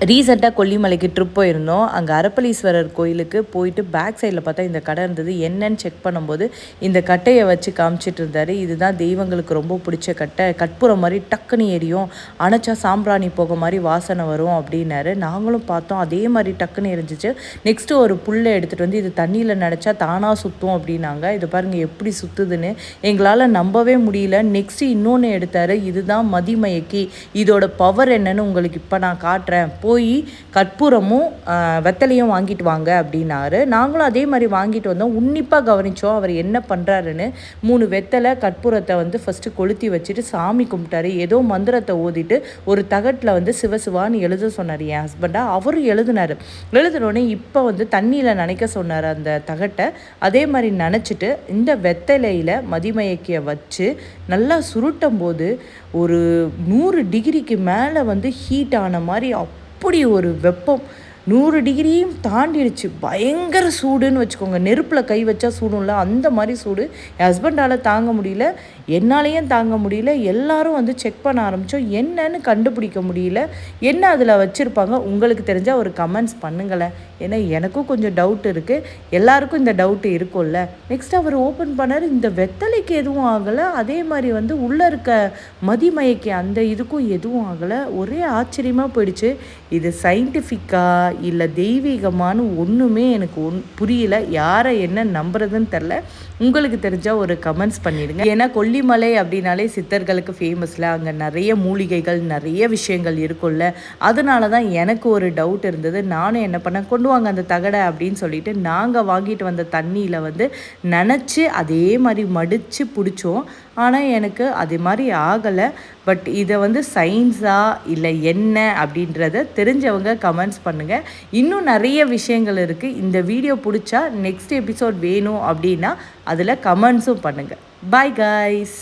ரீசெண்டாக கொல்லிமலைக்கு ட்ரிப் போயிருந்தோம். அங்கே அரப்பளீஸ்வரர் கோயிலுக்கு போயிட்டு பேக் சைடில் பார்த்தா இந்த கடை இருந்தது. என்னன்னு செக் பண்ணும்போது இந்த கட்டையை வச்சு காமிச்சிட்டு இருந்தார். இதுதான் தெய்வங்களுக்கு ரொம்ப பிடிச்ச கட்டை. கற்பூரம் மாதிரி டக்குன்னு எரியும். அணைச்சா சாம்பிராணி போக மாதிரி வாசனை வரும் அப்படின்னாரு. நாங்களும் பார்த்தோம். அதே மாதிரி டக்குன்னு எரிஞ்சிச்சு. நெக்ஸ்ட்டு ஒரு புல்லை எடுத்துகிட்டு வந்து இது தண்ணியில் நினச்சா தானாக சுற்றும் அப்படின்னாங்க. இது பாருங்கள் எப்படி சுற்றுதுன்னு எங்களால் நம்பவே முடியல. நெக்ஸ்ட்டு இன்னொன்று எடுத்தார். இதுதான் மதிமயக்கி. இதோட பவர் என்னன்னு உங்களுக்கு இப்போ நான் காட்டுறேன். போய் கற்பூரமும் வெத்தலையும் வாங்கிட்டு வாங்க அப்படின்னாரு. நாங்களும் அதே மாதிரி வாங்கிட்டு வந்தோம். உன்னிப்பாக கவனித்தோம் அவர் என்ன பண்ணுறாருன்னு மூணு வெத்தலை கற்பூரத்தை வந்து ஃபஸ்ட்டு கொளுத்தி வச்சுட்டு சாமி கும்பிட்டாரு. ஏதோ மந்திரத்தை ஓதிட்டு ஒரு தகட்டில் வந்து சிவசிவான்னு எழுத சொன்னார் என் ஹஸ்பண்டாக அவரும் எழுதினார். எழுதுனோடனே இப்போ வந்து தண்ணியில் நினைக்க சொன்னார் அந்த தகட்டை. அதே மாதிரி நினச்சிட்டு இந்த வெத்தலையில் மதிமயக்கிய வச்சு நல்லா சுருட்டும் போது ஒரு நூறு டிகிரிக்கு மேலே வந்து ஹீட் ஆன மாதிரி அப்படி ஒரு வெப்பம் நூறு டிகிரியும் தாண்டிடுச்சு. பயங்கர சூடுன்னு வச்சுக்கோங்க. நெருப்பில் கை வச்சா சூடும்ல. அந்த மாதிரி சூடு என் ஹஸ்பண்டால் தாங்க முடியல. என்னாலேயும் தாங்க முடியல. எல்லாரும் வந்து செக் பண்ண ஆரம்பித்தோம் என்னன்னு கண்டுபிடிக்க முடியல. என்ன அதில் வச்சுருப்பாங்க? உங்களுக்கு தெரிஞ்சால் ஒரு கமெண்ட்ஸ் பண்ணுங்களேன். ஏன்னா எனக்கும் கொஞ்சம் டவுட் இருக்குது எல்லாருக்கும் இந்த டவுட்டு இருக்கும்ல. நெக்ஸ்ட் அவர் ஓப்பன் பண்ணார். இந்த வெத்தலைக்கு எதுவும் ஆகலை. அதே மாதிரி வந்து உள்ளே இருக்க மதிமயக்கி அந்த இதுக்கும் எதுவும் ஆகலை. ஒரே ஆச்சரியமாக போயிடுச்சு. இது சயின்டிஃபிக்காக இல்லை தெய்வீகமானு ஒன்றுமே எனக்கு ஒன் புரியல. யாரை என்ன நம்புறதுன்னு தெரில. உங்களுக்கு தெரிஞ்சால் ஒரு கமெண்ட்ஸ் பண்ணிடுங்க. ஏன்னா கொல்லிமலை அப்படின்னாலே சித்தர்களுக்கு ஃபேமஸில் அங்கே நிறைய மூலிகைகள் நிறைய விஷயங்கள் இருக்கும்ல. அதனால தான் எனக்கு ஒரு டவுட் இருந்தது. நானும் என்ன பண்ணேன் கொண்டு வாங்க அந்த தகடை அப்படின்னு சொல்லிட்டு நாங்கள் வாங்கிட்டு வந்த தண்ணியில் வந்து நினச்சி அதே மாதிரி மடித்து பிடிச்சோம். ஆனால் எனக்கு அது மாதிரி ஆகலை. பட் இதை வந்து சயின்ஸா இல்லை என்ன அப்படின்றத தெரிஞ்சவங்க கமெண்ட்ஸ் பண்ணுங்கள் இன்னும் நிறைய விஷயங்கள் இருக்குது இந்த வீடியோ பிடிச்சா நெக்ஸ்ட் எபிசோட் வேணும் அப்படின்னா அதில் கமெண்ட்ஸும் பண்ணுங்கள் பாய் காய்ஸ்